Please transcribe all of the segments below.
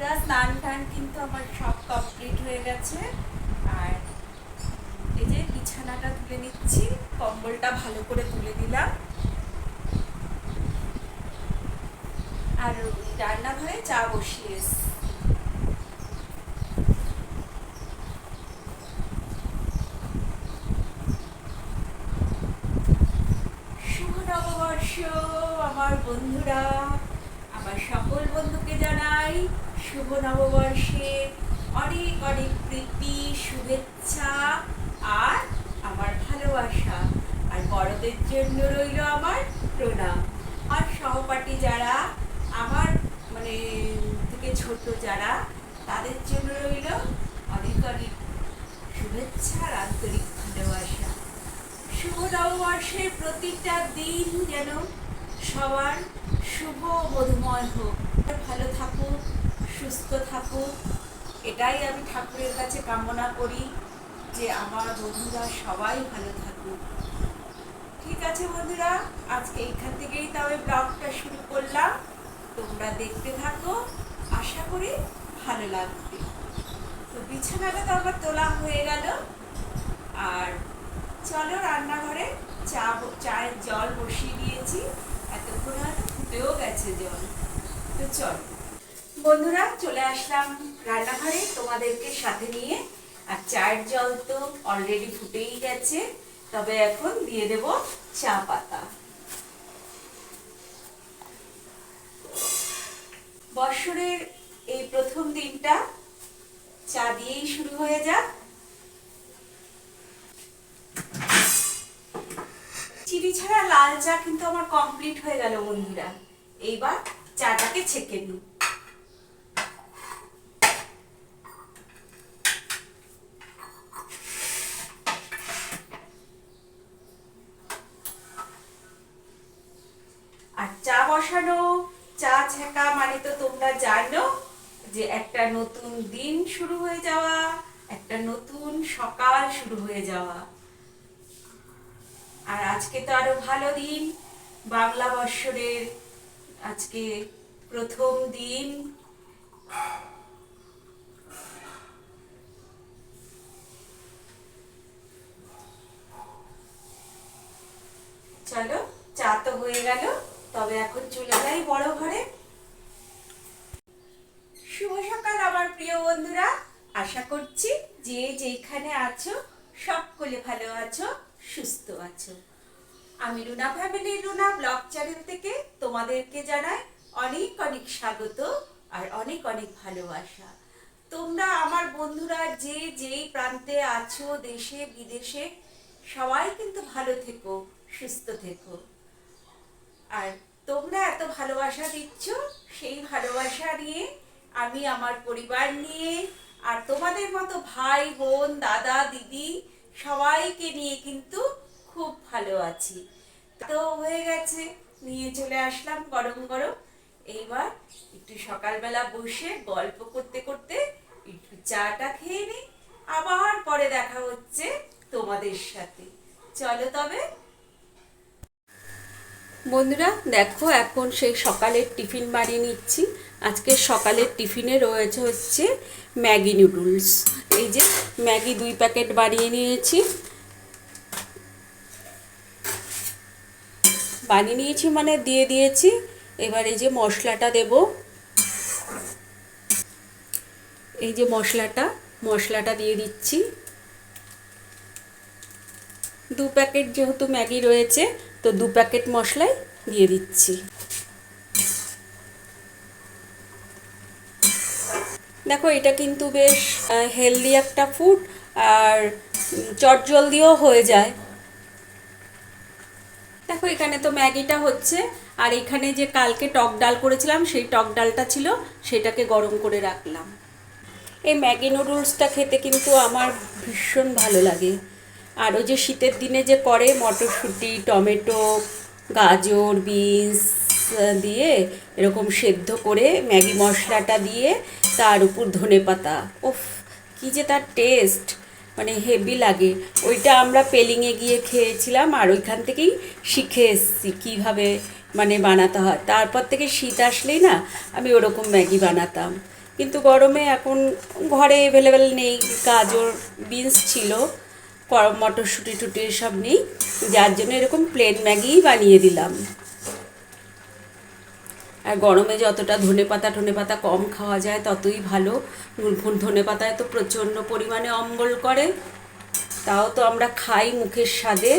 বন্ধুরা, স্নান টান কিন্তু আমার সব কমপ্লিট হয়ে গেছে। আর এই যে বিছানাটা তুলে নিচ্ছি, কম্বলটা ভালো করে তুলে দিলাম আর রান্নাঘরে চা বসিয়ে। শুভ নববর্ষ আমার বন্ধুরা, আমার সকল বন্ধুকে জানাই। শুভ নববর্ষে অনেক অনেক প্রীতি, শুভেচ্ছা আর আমার ভালোবাসা। আর বড়দের জন্য রইল আমার প্রণাম। আর সহপাঠী যারা, আমার মানে থেকে ছোট যারা, তাদের জন্য রইল অনেক অনেক শুভেচ্ছা আর আন্তরিক ভালোবাসা। শুভ নববর্ষের প্রতিটা দিন যেন সবার শুভ মধুময় হোক। ভালো থাকুক। সুস্থ থাকুক। এটাই আমি ঠাকুরের কাছে কামনা করি যে আমার বন্ধুরা সবাই ভালো থাকুক। ঠিক আছে বন্ধুরা, আজকে এইখান থেকেই তবে ব্লগটা শুরু করলাম। তোমরা দেখতে থাকো, আশা করি ভালো লাগবে। তো বিছানাটা তো আমার তোলা হয়ে গেল। আর চলো রান্নাঘরে চা চায়ের জল বসিয়ে দিয়েছি। এতক্ষণ হয়তো ফুটেও গেছে জল। তো চল। বন্ধুরা, চলে আসলাম রান্নাঘরে তোমাদেরকে সাথে নিয়ে। আর চায়ের জল তো অলরেডি ফুটেই গেছে, তবে এখন দিয়ে দেব চা পাতা। বৎসরের এই প্রথম দিনটা চা দিয়েই শুরু হয়ে যাক। চিনি ছাড়া লাল চা কিন্তু আমার কমপ্লিট হয়ে গেল বন্ধুরা। এইবার চাটাকে ছেঁকে নিই আর চা বসানো চা ছেঁকা মানে তো তোমরা জানো যে একটা নতুন দিন শুরু হয়ে যাওয়া, একটা নতুন সকাল শুরু হয়ে যাওয়া। আর আজকে তো আরও ভালো দিন। বাংলা বৎসরের আজকে প্রথম দিন। চলো, চা তো হয়ে গেল। তবে এখন চলে যাই বড় ঘরে শুভ সকাল আমার প্রিয় বন্ধুরা, আশা করছি যে যেখানে আছো, সকলে ভালো আছো, সুস্থ আছো। আমি রুনা ফ্যামিলির রুনা ব্লগ চ্যানেল থেকে তোমাদেরকে জানাই অনেক অনেক স্বাগত আর অনেক অনেক ভালোবাসা। তোমরা আমার বন্ধুরা যে যেই প্রান্তে আছো, দেশে, বিদেশে, সবাই কিন্তু ভালো থেকো, সুস্থ থেকো। আর তোমরা এত ভালোবাসা দিচ্ছ, সেই ভালোবাসা নিয়ে আমি আমার পরিবার নিয়ে আর তোমাদের মতো ভাই, বোন, দাদা, দিদি সবাইকে নিয়ে কিন্তু খুব ভালো আছি। তো হয়ে গেছে, নিয়ে চলে আসলাম গরম গরম। এইবার একটু সকালবেলা বসে গল্প করতে করতে একটু চাটা খেয়ে নিই। আবার পরে দেখা হচ্ছে তোমাদের সাথে। চলো তবে বন্ধুরা, দেখো এখন সেই সকালের টিফিন বানিয়ে নিচ্ছি। আজকে সকালের টিফিনে রয়েছে হচ্ছে ম্যাগি নুডলস। এই যে ম্যাগি দুই প্যাকেট বানিয়ে নিয়েছি। বানিয়ে নিয়েছি মানে দিয়ে দিয়েছি। এবার এই যে মশলাটা দেব। এই যে মশলাটা মশলাটা দিয়ে দিচ্ছি। দু প্যাকেট যেহেতু ম্যাগি রয়েছে, তো দু প্যাকেট মশলাই দিয়ে দিচ্ছি। দেখো, এটা কিন্তু বেশ হেলদি একটা ফুড আর চটজলদিও হয়ে যায়। দেখো, এখানে তো ম্যাগিটা হচ্ছে, আর এখানে যে কালকে টক ডাল করেছিলাম, সেই টক ডালটা ছিল, সেটাকে গরম করে রাখলাম। এই ম্যাগি নুডলসটা খেতে কিন্তু আমার ভীষণ ভালো লাগে। আর ওই যে শীতের দিনে যে করে মটরশুঁটি, টমেটো, গাজর, বিনস দিয়ে এরকম সেদ্ধ করে ম্যাগি মশলাটা দিয়ে তার উপর ধনে পাতা। ওফ কী যে তার টেস্ট মানে হেভি লাগে। ওইটা আমরা পেলিংয়ে গিয়ে খেয়েছিলাম আর ওইখান থেকেই শিখে এসেছি কীভাবে মানে বানাতে হয়। তারপর থেকে শীত আসলেই না আমি ওরকম ম্যাগি বানাতাম। কিন্তু গরমে এখন ঘরে অ্যাভেলেবেল নেই, গাজর, বিনস ছিল। মটরশুঁটি টুটি সব নেই, যার জন্য এরকম প্লেন ম্যাগি বানিয়ে দিলাম। আর গরমে যতটা ধনে পাতা টনে পাতা কম খাওয়া যায় ততই ভালো। ধনে পাতায় তো প্রচণ্ড পরিমাণে অম্বল করে, তাও তো আমরা খাই মুখের স্বাদে।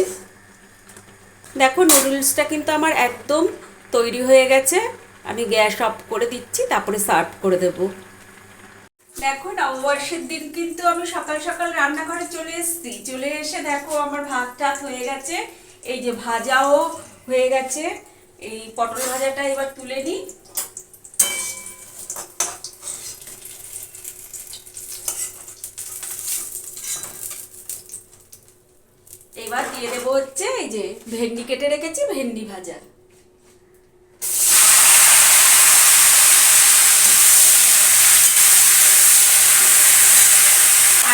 দেখো নুডলসটা কিন্তু আমার একদম তৈরি হয়ে গেছে। আমি গ্যাস অফ করে দিচ্ছি, তারপরে সার্ভ করে দেবো। দেখো নববর্ষের দিন কিন্তু আমি সকাল সকাল রান্নাঘরে চলে এসেছি। চলে এসে দেখো আমার ভাত টাত হয়ে গেছে। এই যে ভাজাও হয়ে গেছে। এই পটল ভাজাটা এবার তুলে নিই এবার দিয়ে দেবো হচ্ছে এই যে ভেন্ডি কেটে রেখেছি, ভেন্ডি ভাজা।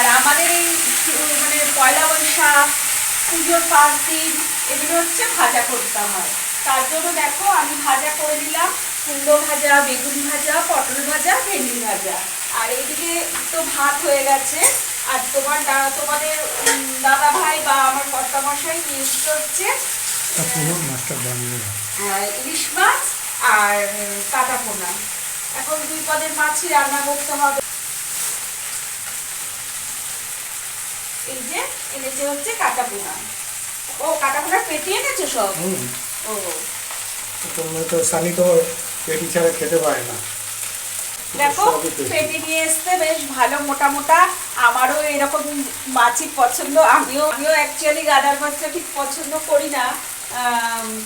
আর আমাদের এই মানে পয়লা বৈশাখ পুজোর পাঁচ দিন এগুলো হচ্ছে ভাজা করতে হয়। তার জন্য দেখো আমি ভাজা করে দিলাম কুমড়ো ভাজা বেগুন ভাজা পটল ভাজা ভেন্ডি ভাজা। আর এইদিকে তো ভাত হয়ে গেছে। আর তোমার তোমাদের দাদা ভাই বা আমার কর্তা মশাই নিয়ে এসছে হচ্ছে। আহ, ইলিশ মাছ আর কাটা পোনা এখন দুই পদের মাছই রান্না করতে হবে। এই এনেছে হচ্ছে কাটা পোনা। ও কাটা পোনা পেটি এনেছো সব? হুম। ও। তোমরা তো সানি তো পেটি ছাড়া খেতে পারে না। দেখো পেটি। পেটি নিয়ে এসছে বেশ ভালো মোটা মোটা। আমারও এরকম মাছই পছন্দ আমিও আমিও অ্যাকচুয়ালি গাদার মাছটা ঠিক পছন্দ করি না।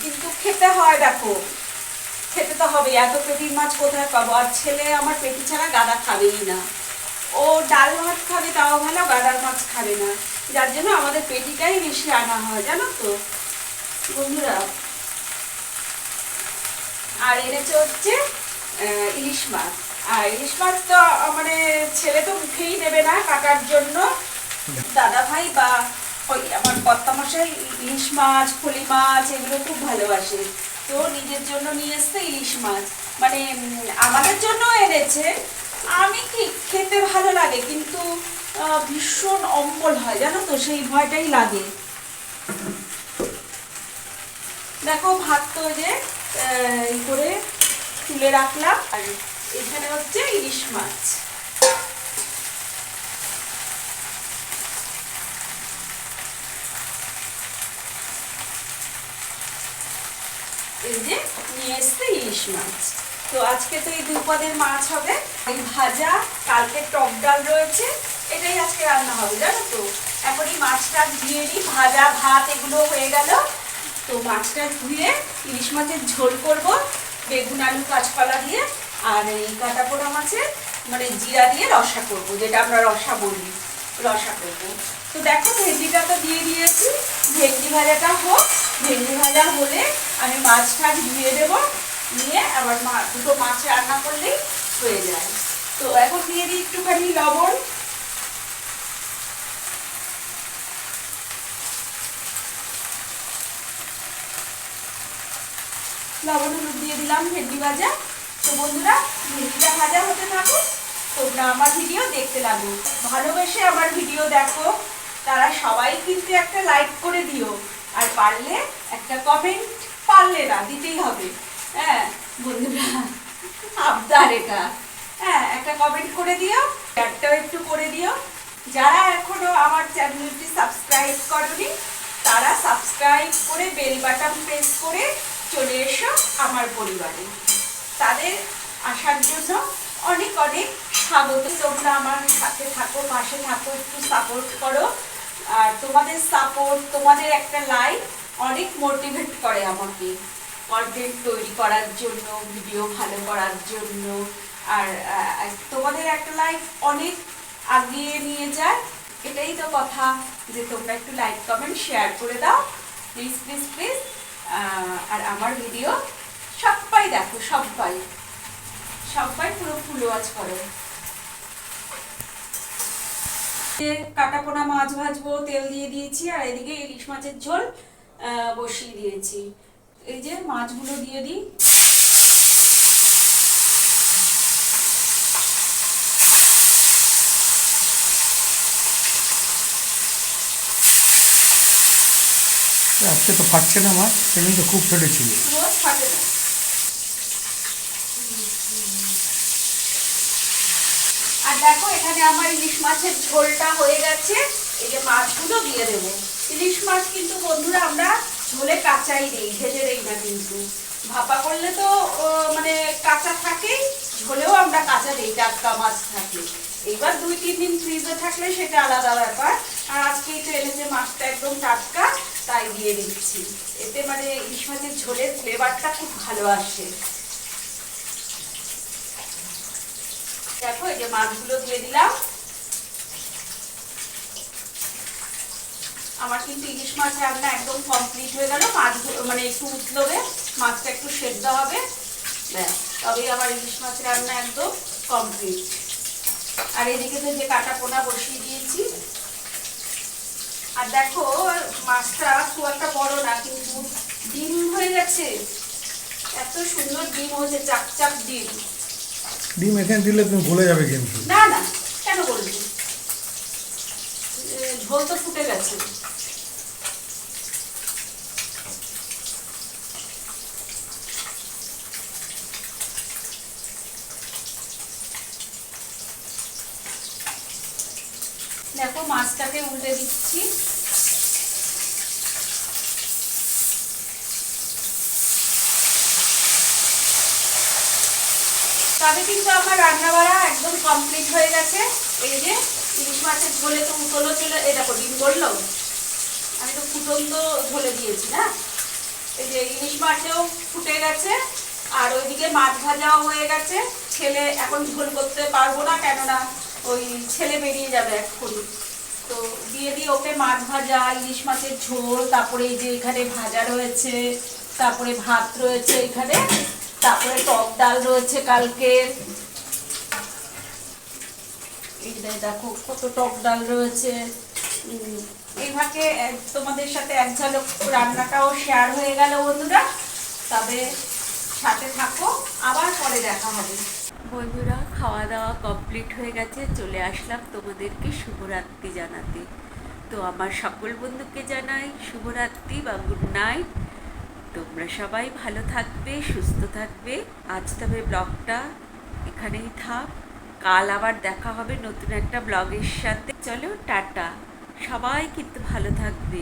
কিন্তু খেতে হয় দেখো। খেতে তো হবে এত পেটির মাছ কোথায় পাবো? আর ছেলে আমার পেটি ছাড়া গাদা খাবেই না। ও ডাল ভাত খাবে, তাও ভালো গাদার মাছ খাবে না। যার জন্য আমাদের পেটিটাই বেশি আনা হয়, জানো তো? বন্ধুরা, আর এনেছে হচ্ছে ইলিশ মাছ। আর ইলিশ মাছ তো মানে ছেলে তো মুখেই নেবে না কাটার জন্য। দাদা ভাই বা ওই আমার কর্তামশাই ইলিশ মাছ ফলি মাছ, এগুলো খুব ভালোবাসে। তো নিজের জন্য নিয়ে এসছে ইলিশ মাছ। মানে আমাদের জন্য এনেছে আমি কি খেতে ভালো লাগে, কিন্তু ভীষণ অম্বল হয়, জানো তো? সেই ভয়টাই লাগে। দেখো, ভাত তো যে করে তুলে রাখলাম, আর এখানে হচ্ছে ইলিশ মাছ। এই যে, নিয়ে এসছে ইলিশ মাছ। তো আজকে তো এই দুপদের মাছ হবে। এই ভাজা, কালকে টক ডাল রয়েছে, এটাই আজকে রান্না হবে, জানো তো? এখন এই মাছটা ধুয়ে নিই, ভাজা, ভাত, এগুলো হয়ে গেল। তো মাছটা ধুয়ে ইলিশ মাছের ঝোল করব, বেগুন, আলু, কাঁচকলা দিয়ে, আর এই কাটা পোড়া মাছের মানে জিরা দিয়ে রসা করব, যেটা আমরা রসা বলি, রসা করব। তো দেখো, ভেন্ডিটা তো দিয়ে দিয়েছি, ভেন্ডি ভাজাটা হোক, ভেন্ডি ভাজা হলে আমি মাছটা ধুয়ে দেবো নিয়ে আবার মা, দুটো মাছ রান্না করলেই হয়ে যায়। তো এখন দিয়ে দিই একটুখানি লবণ। লবণ হলুদ দিয়ে দিলাম ভেন্ডি ভাজা। তো বন্ধুরা, ভেন্ডিটা ভাজা হতে থাকুক, তোমরা আমার ভিডিও দেখতে লাগো। ভালোবেসে আমার ভিডিও দেখো, তারা সবাই কিন্তু একটা লাইক করে দিও। আর পারলে একটা কমেন্ট পারলে না, দিতেই হবে। হ্যাঁ আবদার এটা। হ্যাঁ একটা কমেন্ট করে দিও শেয়ারটাও একটু করে দিও। যারা এখনও আমার চ্যানেলটি সাবস্ক্রাইব করনি, তারা সাবস্ক্রাইব করে বেল বাটন প্রেস করে চলে এসো আমার পরিবারে। তাদের আসার জন্য অনেক অনেক স্বাগত। তোমরা আমার সাথে থাকো, পাশে থাকো, একটু সাপোর্ট করো। আর তোমাদের সাপোর্ট তোমাদের একটা লাইক অনেক মোটিভেট করে আমাকে। কন্টেন্ট তৈরি করার জন্য ভিডিও ভালো করার জন্য। আর তোমাদের একটা লাইফ অনেক আগিয়ে নিয়ে যায়। এটাই তো কথা যে তোমরা একটু লাইক কমেন্ট শেয়ার করে দাও। প্লিজ প্লিজ প্লিজ আর আমার ভিডিও সবাই দেখো, সবাই। সবাই পুরো ফুল ওয়াচ করো। কাটা পোনা মাছ ভাজবো, তেল দিয়ে দিয়েছি, আর এদিকে ইলিশ মাছের ঝোল বসিয়ে দিয়েছি। এই যে মাছগুলো দিয়ে দিই। আজকে তো ফাটছে না মাছ তো খুব আর দেখো এখানে আমার ইলিশ মাছের ঝোলটা হয়ে গেছে। এই যে মাছগুলো দিয়ে দেবো। ইলিশ মাছ কিন্তু বন্ধুরা আমরা ঝোলে কাঁচাই দিই ভেজে দেই না কিন্তু। ভাপা করলে তো মানে কাঁচা থাকেই, ঝোলেও আমরা কাঁচা দিই, টাটকা মাছ থাকে এইবার দুই, তিন দিন ফ্রিজে থাকলে সেটা আলাদা ব্যাপার। আর আজকে তো এনেছে মাছটা একদম টাটকা, তাই দিয়ে দিচ্ছি। এতে মানে ইলিশ মাছের ঝোলের ফ্লেভারটা খুব ভালো আসে। দেখো, এই যে মাছগুলো দিয়ে দিলাম। আমার কিন্তু ইলিশ মাছ রান্না একদম কমপ্লিট হয়ে গেল। মাছগুলো মানে একটু উতলবে মাছটা একটু সেদ্ধ হবে। ব্যাস তবেই আমার ইলিশ মাছ রান্না একদম কমপ্লিট আর এদিকে তো যে কাটা পোনা বসিয়ে দিয়েছি। আর দেখো মাছটা খুব একটা বড় না কিন্তু ডিম হয়ে গেছে। এত সুন্দর ডিম হয়েছে চাক ডিম। ডিম এখানে দিলে তুমি ভুলে যাবে কিন্তু। না না কেন বলবি? ঝোল তো ফুটে গেছে দেখো মাছটাকে উল্টে দিচ্ছি। তবে কিন্তু আমার রান্না বাড়া একদম কমপ্লিট হয়ে গেছে। এই যে ইলিশ মাছের ঝোলে তো উতলো চলে দেখো ডিম করল আমি তো ফুটন্ত ঝোলে দিয়েছি না? এই যে ইলিশ মাছেও ফুটে গেছে, আর ওইদিকে মাছ ভাজাও হয়ে গেছে। ছেলে এখন ঝোল করতে পারব না, কেননা ওই ছেলে বেরিয়ে যাবে তো দিয়ে দিই ওকে মাছ ভাজা ইলিশ মাছের ঝোল তারপরে এই যে এখানে ভাজা রয়েছে তারপরে ভাত রয়েছে এখানে তারপরে টক ডাল রয়েছে কালকের এই যে দেখো কত টক ডাল রয়েছে। উম, এই ফাঁকে এক- তোমাদের সাথে এক ঝালক রান্নাটাও শেয়ার হয়ে গেল বন্ধুরা। তবে সাথে থাকো আবার পরে দেখা হবে। বন্ধুরা খাওয়া দাওয়া কমপ্লিট হয়ে গেছে চলে আসলাম তোমাদেরকে শুভরাত্রি জানাতে। তো আমার সকল বন্ধুকে জানাই শুভরাত্রি বা গুড নাইট। তোমরা সবাই ভালো থাকবে, সুস্থ থাকবে। আজ তবে ব্লগটা এখানেই থাক। কাল আবার দেখা হবে নতুন একটা ব্লগের সাথে। চলো, টাটা। সবাই কিন্তু ভালো থাকবে।